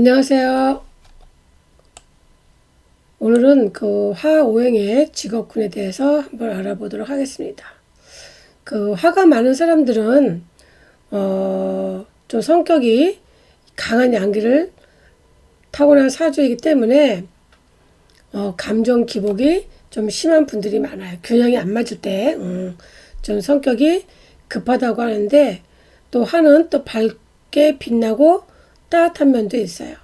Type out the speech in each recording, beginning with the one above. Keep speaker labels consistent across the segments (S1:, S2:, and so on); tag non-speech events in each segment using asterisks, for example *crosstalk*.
S1: 안녕하세요. 오늘은 그 화오행의 직업군에 대해서 한번 알아보도록 하겠습니다. 그 화가 많은 사람들은 어, 좀 성격이 강한 양기를 타고난 사주이기 때문에 어, 감정 기복이 좀 심한 분들이 많아요. 균형이 안 맞을 때, 음, 좀 성격이 급하다고 하는데 또 화는 또 밝게 빛나고 따뜻한 면도 있어요.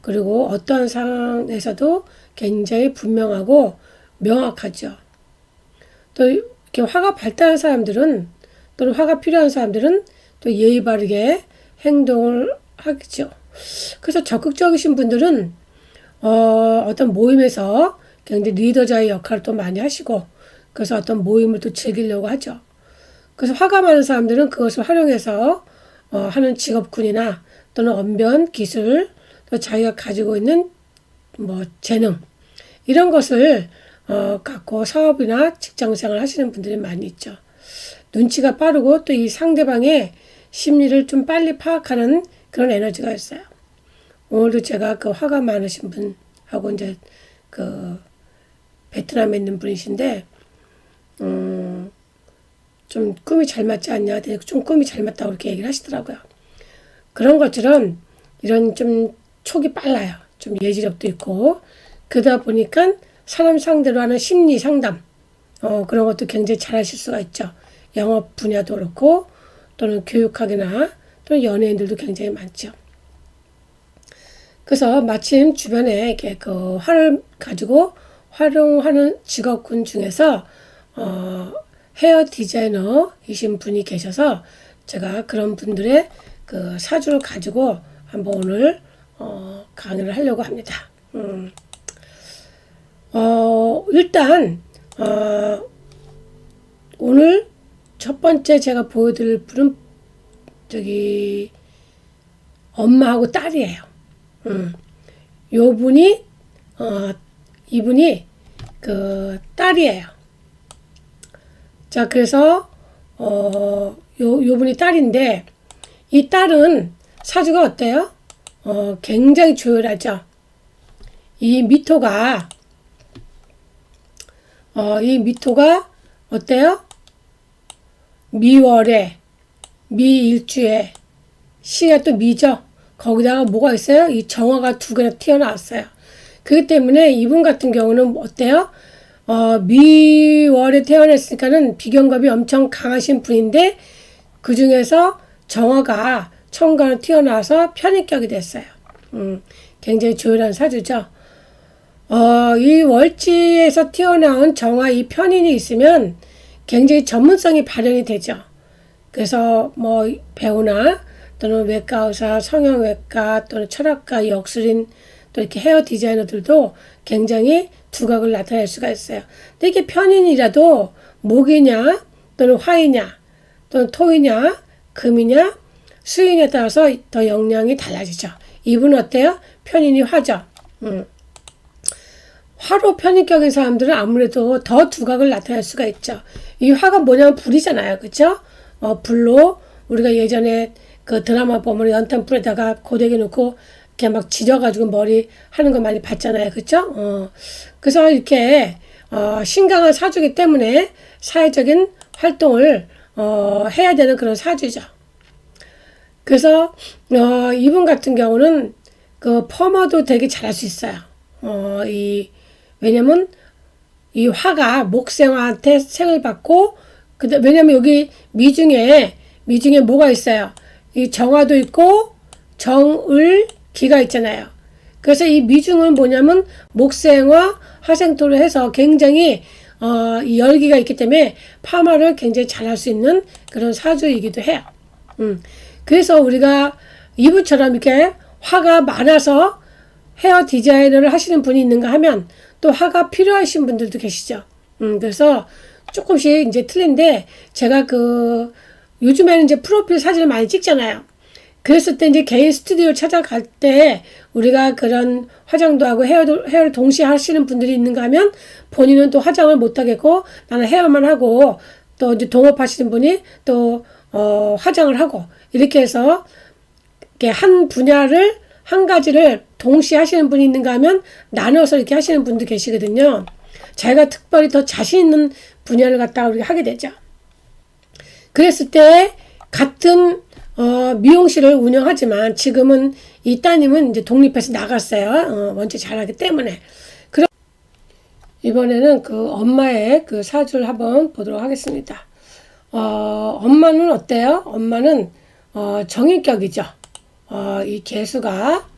S1: 그리고 어떠한 상황에서도 굉장히 분명하고 명확하죠. 또 이렇게 화가 발달한 사람들은 또는 화가 필요한 사람들은 또 예의 바르게 행동을 하겠죠. 그래서 적극적이신 분들은 어, 어떤 모임에서 굉장히 리더자의 역할을 또 많이 하시고 그래서 어떤 모임을 또 즐기려고 하죠. 그래서 화가 많은 사람들은 그것을 활용해서 어, 하는 직업군이나 또는 언변, 기술, 또 자기가 가지고 있는 뭐 재능 이런 것을 어, 갖고 사업이나 직장 생활 하시는 분들이 많이 있죠. 눈치가 빠르고 또 이 상대방의 심리를 좀 빨리 파악하는 그런 에너지가 있어요. 오늘도 제가 그 화가 많으신 분하고 이제 그 베트남에 있는 분이신데, 음, 좀 꿈이 잘 맞지 않냐? 좀 꿈이 잘 맞다고 그렇게 얘기를 하시더라고요. 그런 것처럼 이런 좀 촉이 빨라요. 좀 예지력도 있고 그러다 보니까 사람 상대로 하는 심리 상담 어, 그런 것도 굉장히 잘하실 수가 있죠. 영업 분야도 그렇고 또는 교육학이나 또는 연예인들도 굉장히 많죠. 그래서 마침 주변에 이렇게 그 활을 가지고 활용하는 직업군 중에서 어, 헤어 디자이너이신 분이 계셔서 제가 그런 분들의 그 사주를 가지고 한번 오늘 어, 강의를 하려고 합니다. 음. 어, 일단 어, 오늘 첫 번째 제가 보여드릴 분은 저기 엄마하고 딸이에요. 음. 요 분이 어, 이분이 그 딸이에요. 자 그래서 어, 요, 요 분이 딸인데 이 딸은 사주가 어때요? 어, 굉장히 조율하죠. 이 미토가 어, 이 미토가 어때요? 미월에 미일주에 시가 또 미죠. 거기다가 뭐가 있어요? 이 정화가 두 개나 튀어나왔어요. 그렇기 때문에 이분 같은 경우는 어때요? 어, 미월에 태어났으니까는 비경갑이 엄청 강하신 분인데 그 중에서 정화가 천간을 튀어나와서 편입격이 됐어요. 음, 굉장히 조율한 사주죠. 어, 이 월지에서 튀어나온 정화 이 편인이 있으면 굉장히 전문성이 발현이 되죠. 그래서 뭐 배우나 또는 외과 의사, 성형외과 또는 철학과, 역술인 또 이렇게 헤어 디자이너들도 굉장히 두각을 나타낼 수가 있어요. 근데 이게 편인이라도 목이냐 또는 화이냐 또는 토이냐 금이냐 수인에 따라서 더 영향이 달라지죠. 이분 어때요? 편인이 화죠. 음. 화로 편인격인 사람들은 아무래도 더 두각을 나타낼 수가 있죠. 이 화가 뭐냐면 불이잖아요. 그죠? 어, 불로 우리가 예전에 그 드라마 보면 연탄 불에다가 고데기 놓고 이렇게 막 지져가지고 머리 하는 거 많이 봤잖아요. 그죠? 어, 그래서 이렇게 어, 신강한 사주기 때문에 사회적인 활동을 어, 해야 되는 그런 사주죠. 그래서 어, 이분 같은 경우는 그 퍼머도 되게 잘할 수 있어요. 어, 이 왜냐면 이 화가 목생화한테 생을 받고 그다 왜냐면 여기 미중에 미중에 뭐가 있어요? 이 정화도 있고 정을 기가 있잖아요. 그래서 이 미중은 뭐냐면 목생화 화생토를 해서 굉장히 어, 이 열기가 있기 때문에 파마를 굉장히 잘할 수 있는 그런 사주이기도 해요. 음. 그래서 우리가 이분처럼 이렇게 화가 많아서 헤어 디자이너를 하시는 분이 있는가 하면 또 화가 필요하신 분들도 계시죠. 음, 그래서 조금씩 이제 틀린데 제가 그 요즘에는 이제 프로필 사진을 많이 찍잖아요. 그랬을 때 이제 개인 스튜디오 찾아갈 때 우리가 그런 화장도 하고 헤어도, 헤어를 동시에 하시는 분들이 있는가 하면 본인은 또 화장을 못 하겠고 나는 헤어만 하고 또 이제 동업하시는 분이 또 어, 화장을 하고 이렇게 해서 이렇게 한 분야를 한 가지를 동시에 하시는 분이 있는가 하면 나눠서 이렇게 하시는 분도 계시거든요. 자기가 특별히 더 자신 있는 분야를 갖다가 우리가 하게 되죠. 그랬을 때 같은 어, 미용실을 운영하지만 지금은 이 따님은 이제 독립해서 나갔어요. 어, 원체 잘하기 때문에. 그럼 이번에는 그 엄마의 그 사주를 한번 보도록 하겠습니다. 어, 엄마는 어때요? 엄마는 어, 정인격이죠. 어, 이 개수가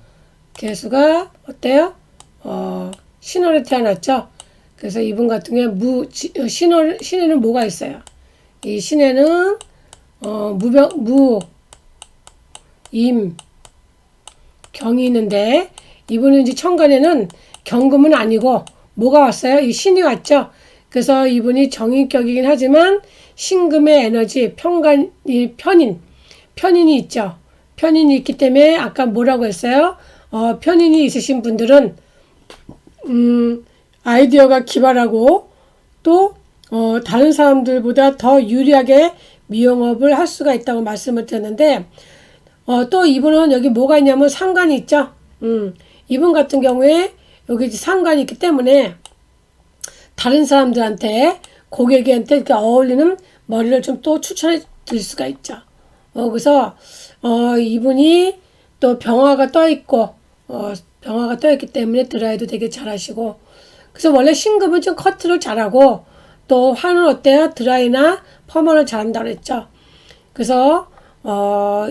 S1: 개수가 어때요? 어, 신월에 태어났죠. 그래서 이분 같은 경우에 무 신월 신에는 뭐가 있어요? 이 신에는 어, 무병 무 임, 경이 있는데 이분은 이제 천간에는 경금은 아니고 뭐가 왔어요? 이 신이 왔죠. 그래서 이분이 정인격이긴 하지만 신금의 에너지 편간 이 편인 편인이 있죠. 편인이 있기 때문에 아까 뭐라고 했어요? 어, 편인이 있으신 분들은 음, 아이디어가 기발하고 또 어, 다른 사람들보다 더 유리하게 미용업을 할 수가 있다고 말씀을 드렸는데 어, 또 이분은 여기 뭐가 있냐면 상관이 있죠. 음, 이분 같은 경우에 여기 상관이 있기 때문에 다른 사람들한테 고객한테 이렇게 어울리는 머리를 좀 또 추천해 드릴 수가 있죠. 어, 그래서 어, 이분이 또 병화가 떠 있고 어, 병화가 떠 있기 때문에 드라이도 되게 잘하시고 그래서 원래 신금은 좀 커트를 잘하고 또 화는 어때요? 드라이나 퍼머를 잘한다고 그랬죠. 그래서 어,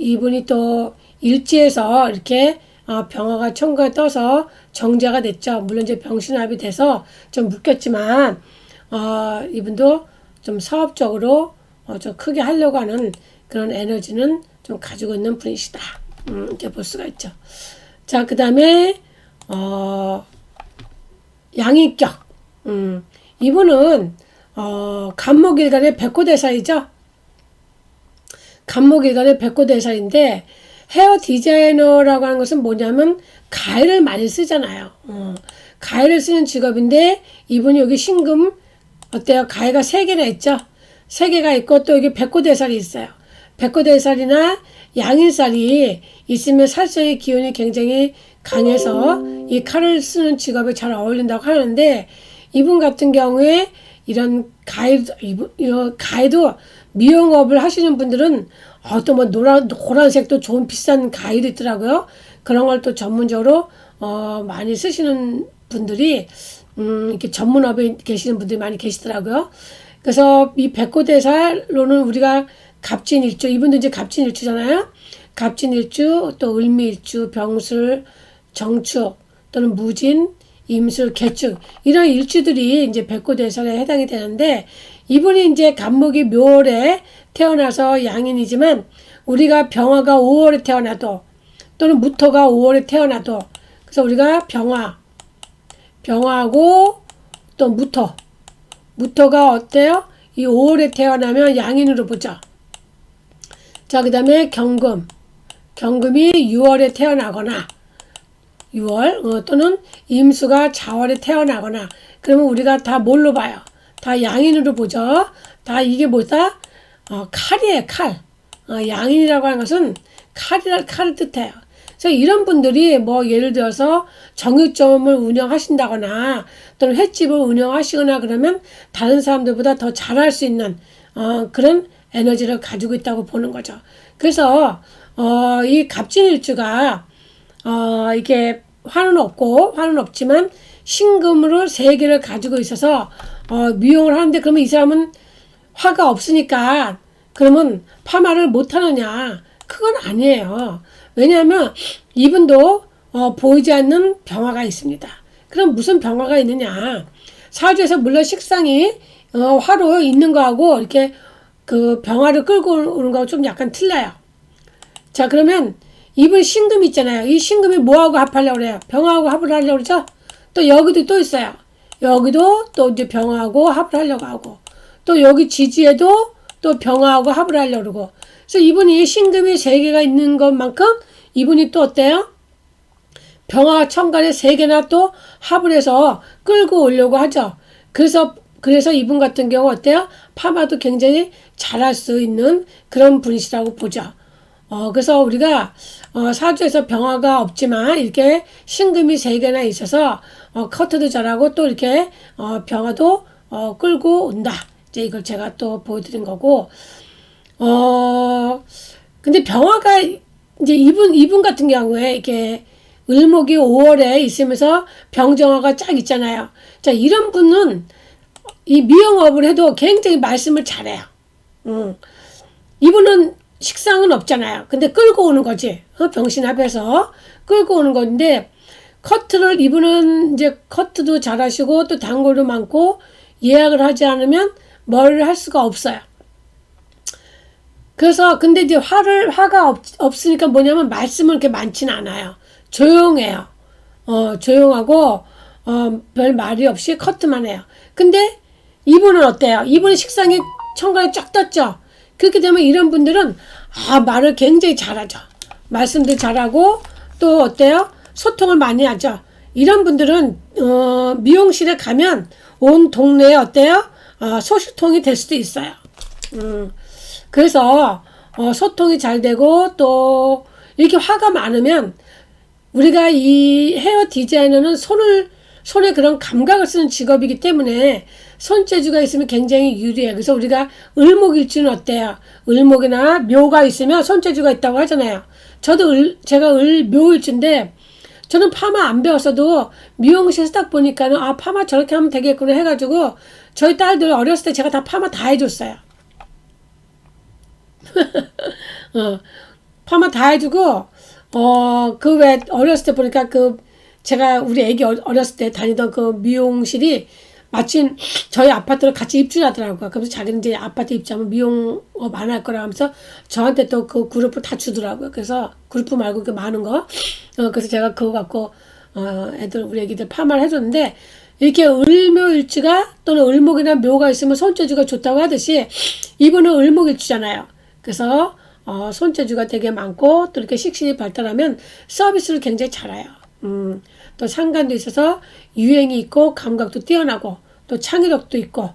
S1: 이분이 또 일지에서 이렇게 어, 병화가 천가에 떠서 정제가 됐죠. 물론 이제 병신합이 돼서 좀 묶였지만 어, 이분도 좀 사업적으로 어, 좀 크게 하려고 하는 그런 에너지는 좀 가지고 있는 분이시다. 음, 이렇게 볼 수가 있죠. 자, 그 다음에 어, 양인격. 음, 이분은 어, 간목일간의 백호대사이죠. 간목일간의 백호대사인데 헤어 디자이너라고 하는 것은 뭐냐면 가위를 많이 쓰잖아요. 어, 가위를 쓰는 직업인데 이분이 여기 신금 어때요? 가위가 세 개나 있죠. 세 개가 있고 또 여기 백호대살이 있어요. 백호대살이나 양인살이 있으면 살성의 기운이 굉장히 강해서 이 칼을 쓰는 직업에 잘 어울린다고 하는데 이분 같은 경우에 이런 가이드 이분 이런 가이도 미용업을 하시는 분들은 어떤 뭐 노란 노란색도 좋은 비싼 가이드 있더라고요. 그런 걸 또 전문적으로 어 많이 쓰시는 분들이 음 이렇게 전문업에 계시는 분들이 많이 계시더라고요. 그래서 이 백호대살로는 우리가 갑진일주 이분도 이제 갑진일주잖아요. 갑진일주 또 을미일주 병술 정축 또는 무진 임술 개축 이런 일주들이 이제 백호대살에 해당이 되는데 이분이 이제 간목이 묘월에 태어나서 양인이지만 우리가 병화가 5월에 태어나도 또는 무토가 5월에 태어나도 그래서 우리가 병화 병화하고 또 무토 무토가 어때요? 이 5월에 태어나면 양인으로 보죠. 자, 그 다음에 경금. 경금이 6월에 태어나거나, 6월, 어, 또는 임수가 자월에 태어나거나, 그러면 우리가 다 뭘로 봐요? 다 양인으로 보죠. 다 이게 뭐다? 어, 칼이에요, 칼. 어, 양인이라고 하는 것은 칼이라, 칼을 뜻해요. 그래서 이런 분들이 뭐 예를 들어서 정육점을 운영하신다거나 또는 횟집을 운영하시거나 그러면 다른 사람들보다 더 잘할 수 있는 어, 그런 에너지를 가지고 있다고 보는 거죠. 그래서 어, 이 갑진일주가 어, 이게 화는 없고 화는 없지만 신금으로 세 개를 가지고 있어서 어, 미용을 하는데 그러면 이 사람은 화가 없으니까 그러면 파마를 못 하느냐? 그건 아니에요. 왜냐하면 이분도 어, 보이지 않는 병화가 있습니다. 그럼 무슨 병화가 있느냐? 사주에서 물론 식상이 어, 화로 있는 거하고 이렇게 그 병화를 끌고 오는 거하고 좀 약간 틀려요. 자 그러면 이분 신금 있잖아요. 이 신금이 뭐하고 합하려고 그래요? 병화하고 합을 하려고 그러죠? 또 여기도 또 있어요. 여기도 또 이제 병화하고 합을 하려고 하고 또 여기 지지에도 또 병화하고 합을 하려고 그러고 그래서 이분이 신금이 세 개가 있는 것만큼 이분이 또 어때요? 병화 천간에 세 개나 또 합을 해서 끌고 오려고 하죠. 그래서 그래서 이분 같은 경우 어때요? 파마도 굉장히 잘할 수 있는 그런 분이시라고 보죠. 어, 그래서 우리가 어, 사주에서 병화가 없지만 이렇게 신금이 세 개나 있어서 어, 커트도 잘하고 또 이렇게 어, 병화도 어, 끌고 온다. 이제 이걸 제가 또 보여드린 거고 어 근데 병화가 이제 이분 이분 같은 경우에 이렇게 을목이 5월에 있으면서 병정화가 쫙 있잖아요. 자 이런 분은 이 미용업을 해도 굉장히 말씀을 잘해요. 음. 이분은 식상은 없잖아요. 근데 끌고 오는 거지. 어? 병신 앞에서 끌고 오는 건데 커트를 이분은 이제 커트도 잘하시고 또 단골도 많고 예약을 하지 않으면 뭘 할 수가 없어요. 그래서 근데 이제 화를 화가 없, 없으니까 뭐냐면 말씀은 그렇게 많지는 않아요. 조용해요. 어 조용하고 어, 별 말이 없이 커트만 해요. 근데 이분은 어때요? 이분은 식상에 청간에 쫙 떴죠. 그렇게 되면 이런 분들은 아 말을 굉장히 잘하죠. 말씀도 잘하고 또 어때요? 소통을 많이 하죠. 이런 분들은 어, 미용실에 가면 온 동네에 어때요? 어, 소식통이 될 수도 있어요. 음, 그래서 어, 소통이 잘 되고 또 이렇게 화가 많으면 우리가 이 헤어 디자이너는 손을 손에 그런 감각을 쓰는 직업이기 때문에 손재주가 있으면 굉장히 유리해. 그래서 우리가 을목일주는 어때요? 을목이나 묘가 있으면 손재주가 있다고 하잖아요. 저도 을, 제가 을, 묘일주인데 저는 파마 안 배웠어도 미용실에서 딱 보니까는 아 파마 저렇게 하면 되겠구나 해가지고 저희 딸들 어렸을 때 제가 다 파마 다 해줬어요. *laughs* 어, 파마 다 해주고 어그 왜 어렸을 때 보니까 그 제가 우리 애기 어- 어렸을 때 다니던 그 미용실이 마침 저희 아파트를 같이 입주하더라고요. 그래서 자기는 이제 아파트 입주하면 미용업 안 할 거라 하면서 저한테 또 그 그룹을 다 주더라고요. 그래서 그룹 말고 그 많은 거. 어, 그래서 제가 그거 갖고 어, 애들 우리 애기들 파마를 해줬는데 이렇게 을묘일주가 또는 을목이나 묘가 있으면 손재주가 좋다고 하듯이 이분은 을목일주잖아요. 그래서 어, 손재주가 되게 많고 또 이렇게 식신이 발달하면 서비스를 굉장히 잘해요. 음, 또 상관도 있어서 유행이 있고 감각도 뛰어나고 또 창의력도 있고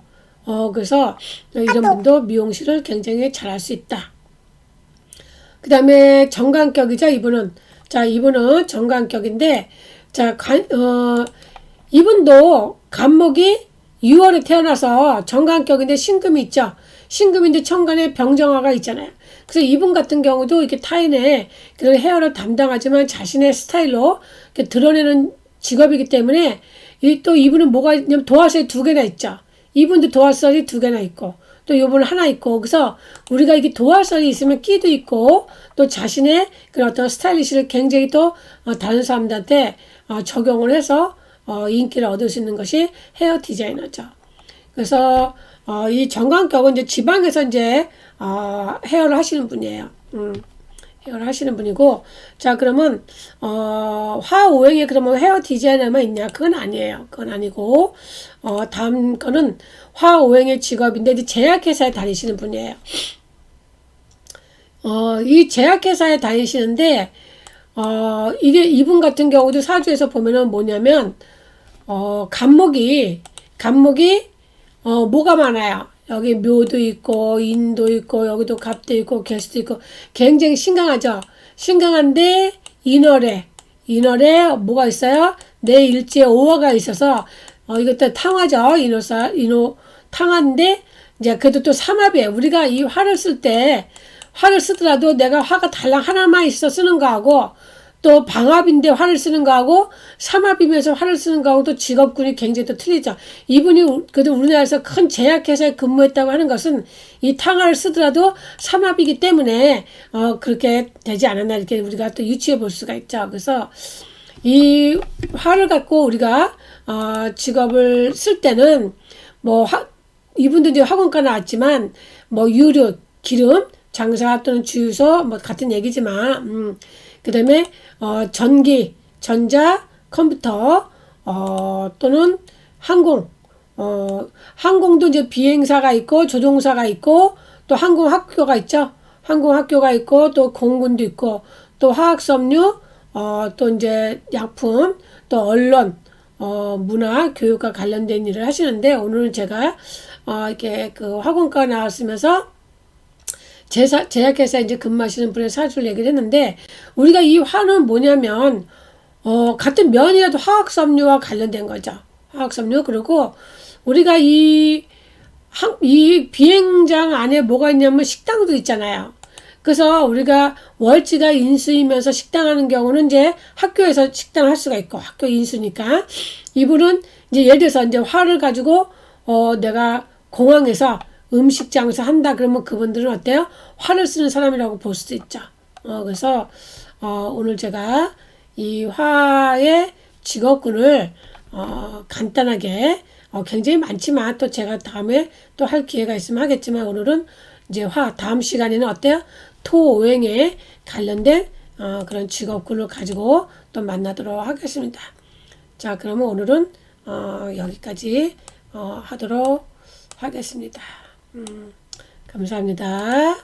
S1: 어, 그래서 이런 분도 미용실을 굉장히 잘할 수 있다. 그 다음에 정관격이죠, 이분은. 자, 이분은 정관격인데, 자, 관, 어, 이분도 간목이 6월에 태어나서 정관격인데 신금이 있죠. 신금인데 천간에 병정화가 있잖아요. 그래서 이분 같은 경우도 이렇게 타인의 그런 헤어를 담당하지만 자신의 스타일로 이렇게 드러내는 직업이기 때문에 이또 이분은 뭐가 있냐면 도화살이 두 개나 있죠. 이분도 도화살이 두 개나 있고 또 요분 하나 있고 그래서 우리가 이게 도화살이 있으면 끼도 있고 또 자신의 그런 어떤 스타일리시를 굉장히 또 어, 다른 사람들한테 어, 적용을 해서 어, 인기를 얻을 수 있는 것이 헤어 디자이너죠. 그래서 어, 이 정관격은 이제 지방에서 이제 어, 헤어를 하시는 분이에요. 음, 헤어를 하시는 분이고 자 그러면 어, 화오행에 그러면 헤어 디자이너만 있냐? 그건 아니에요. 그건 아니고 어, 다음 거는 화오행의 직업인데 이제 제약회사에 다니시는 분이에요. 어, 이 제약회사에 다니시는데 어, 이게 이분 같은 경우도 사주에서 보면은 뭐냐면 어, 간목이 간목이 어, 뭐가 많아요. 여기 묘도 있고 인도 있고 여기도 갑도 있고 개수도 있고 굉장히 신강하죠. 신강한데 인월에 인월에 뭐가 있어요? 내 일지에 오화가 있어서 어, 이것도 탕화죠. 인호사 인호 탕화인데 이제 그래도 또 삼합이에요. 우리가 이 화를 쓸 때 화를 쓰더라도 내가 화가 달랑 하나만 있어 쓰는 거하고 또 방합인데 화를 쓰는 거하고 삼합이면서 화를 쓰는 거하고도 직업군이 굉장히 또 틀리죠. 이분이 우- 그래도 우리나라에서 큰 제약회사에 근무했다고 하는 것은 이 탕화를 쓰더라도 삼합이기 때문에 어 그렇게 되지 않았나 이렇게 우리가 또 유추해 볼 수가 있죠. 그래서 이 화를 갖고 우리가 어 직업을 쓸 때는 뭐 화, 이분도 이제 학원가 나왔지만 뭐 유료, 기름, 장사 또는 주유소 뭐 같은 얘기지만 음, 그 다음에 어 전기, 전자, 컴퓨터 어 또는 항공 어 항공도 이제 비행사가 있고 조종사가 있고 또 항공 학교가 있죠. 항공 학교가 있고 또 공군도 있고 또 화학 섬유 어 또 이제 약품 또 언론 어, 문화, 교육과 관련된 일을 하시는데 오늘은 제가 어, 이렇게 그 학원과 나왔으면서 제사, 제약회사에 이제 근무하시는 분의 사주를 얘기를 했는데 우리가 이 화는 뭐냐면 어, 같은 면이라도 화학섬유와 관련된 거죠. 화학섬유 그리고 우리가 이, 항- 이 비행장 안에 뭐가 있냐면 식당도 있잖아요. 그래서 우리가 월지가 인수이면서 식당 하는 경우는 이제 학교에서 식당을 할 수가 있고 학교 인수니까 이분은 이제 예를 들어서 이제 화를 가지고 어 내가 공항에서 음식장에서 한다 그러면 그분들은 어때요? 화를 쓰는 사람이라고 볼 수도 있죠. 어 그래서 어 오늘 제가 이 화의 직업군을 어 간단하게 어 굉장히 많지만 또 제가 다음에 또 할 기회가 있으면 하겠지만 오늘은 이제 화 다음 시간에는 어때요? 토오행에 관련된 어, 그런 직업군을 가지고 또 만나도록 하겠습니다. 자, 그러면 오늘은 어, 여기까지 어, 하도록 하겠습니다. 음, 감사합니다.